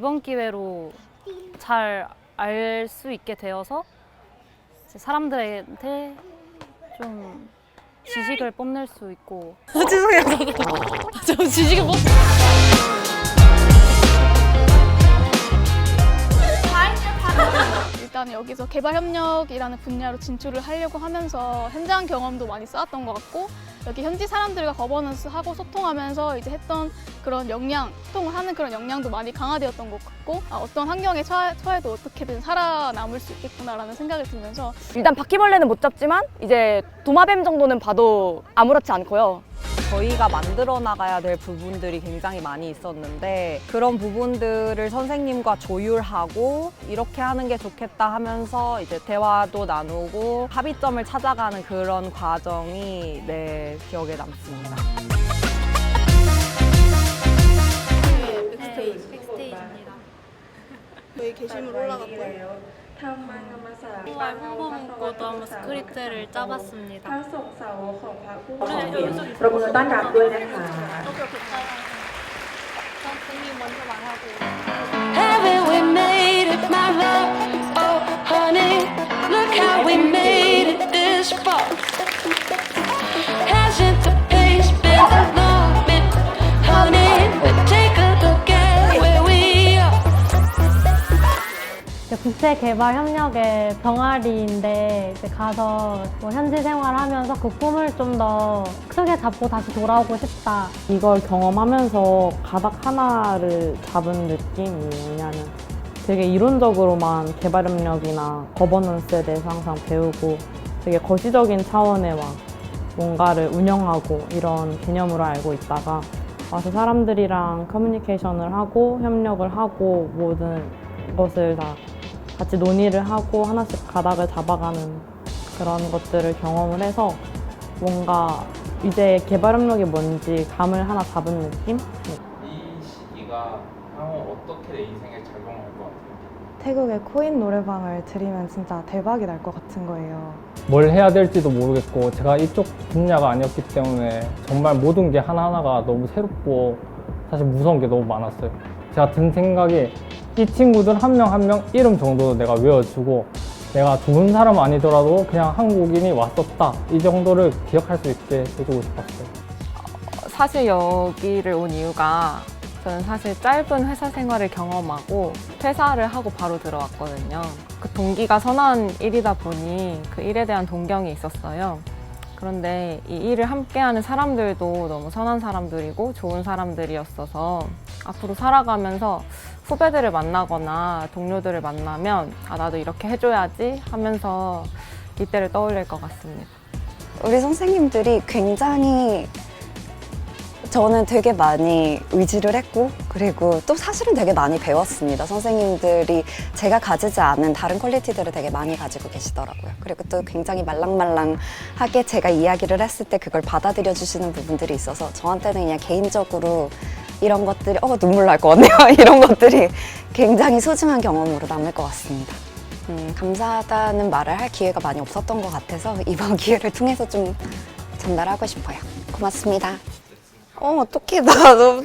이번 기회로 잘 알 수 있게 되어서 사람들한테 좀 지식을 뽐낼 수 있고 죄송해요. 저 지식을 못. 여기서 개발 협력이라는 분야로 진출을 하려고 하면서 현장 경험도 많이 쌓았던 것 같고 여기 현지 사람들과 거버넌스 하고 소통하면서 이제 했던 그런 역량, 소통을 하는 그런 역량도 많이 강화되었던 것 같고 아, 어떤 환경에 처해, 처해도 어떻게든 살아남을 수 있겠구나라는 생각을 들면서 일단 바퀴벌레는 못 잡지만 이제 도마뱀 정도는 봐도 아무렇지 않고요. 저희가 만들어 나가야 될 부분들이 굉장히 많이 있었는데 그런 부분들을 선생님과 조율하고 이렇게 하는 게 좋겠다 하면서 이제 대화도 나누고 합의점을 찾아가는 그런 과정이 네, 기억에 남습니다. 저희 게시물 올라갔고요. 홍보할 홍보 문구도 한번 스크립트를 짜봤습니다. พระสงฆ์สาวกของพระผู้มีพระคุณปรบมือต้อนรับด้วยนะคะ 선생님 먼저 말하고 Haven't we made it, my love? 국제 개발 협력의 병아리인데 이제 가서 뭐 현지 생활하면서 그 꿈을 좀 더 크게 잡고 다시 돌아오고 싶다. 이걸 경험하면서 가닥 하나를 잡은 느낌이에요. 왜냐하면 되게 이론적으로만 개발 협력이나 거버넌스에 대해서 항상 배우고 되게 거시적인 차원의 막 뭔가를 운영하고 이런 개념으로 알고 있다가 와서 사람들이랑 커뮤니케이션을 하고 협력을 하고 모든 것을 다 같이 논의를 하고 하나씩 가닥을 잡아가는 그런 것들을 경험을 해서 뭔가 이제 개발 협력이 뭔지 감을 하나 잡은 느낌? 네. 이 시기가 향후 어떻게 내 인생에 작용할 것 같아요? 태국의 코인 노래방을 들으면 진짜 대박이 날 것 같은 거예요. 뭘 해야 될지도 모르겠고 제가 이쪽 분야가 아니었기 때문에 정말 모든 게 하나하나가 너무 새롭고 사실 무서운 게 너무 많았어요. 제가 든 생각이 이 친구들 한 명 한 명 이름 정도 내가 외워주고 내가 좋은 사람 아니더라도 그냥 한국인이 왔었다 이 정도를 기억할 수 있게 해주고 싶었어요. 사실 여기를 온 이유가 저는 사실 짧은 회사 생활을 경험하고 퇴사를 하고 바로 들어왔거든요. 그 동기가 선한 일이다 보니 그 일에 대한 동경이 있었어요. 그런데 이 일을 함께하는 사람들도 너무 선한 사람들이고 좋은 사람들이었어서 앞으로 살아가면서 후배들을 만나거나 동료들을 만나면 아, 나도 이렇게 해줘야지 하면서 이때를 떠올릴 것 같습니다. 우리 선생님들이 굉장히 저는 되게 많이 의지를 했고 그리고 또 사실은 되게 많이 배웠습니다. 선생님들이 제가 가지지 않은 다른 퀄리티들을 되게 많이 가지고 계시더라고요. 그리고 또 굉장히 말랑말랑하게 제가 이야기를 했을 때 그걸 받아들여 주시는 부분들이 있어서 저한테는 그냥 개인적으로 이런 것들이 어 눈물 날 것 같네요. 이런 것들이 굉장히 소중한 경험으로 남을 것 같습니다. 음, 감사하다는 말을 할 기회가 많이 없었던 것 같아서 이번 기회를 통해서 좀 전달하고 싶어요. 고맙습니다. 어, 어떡해. 나 너무.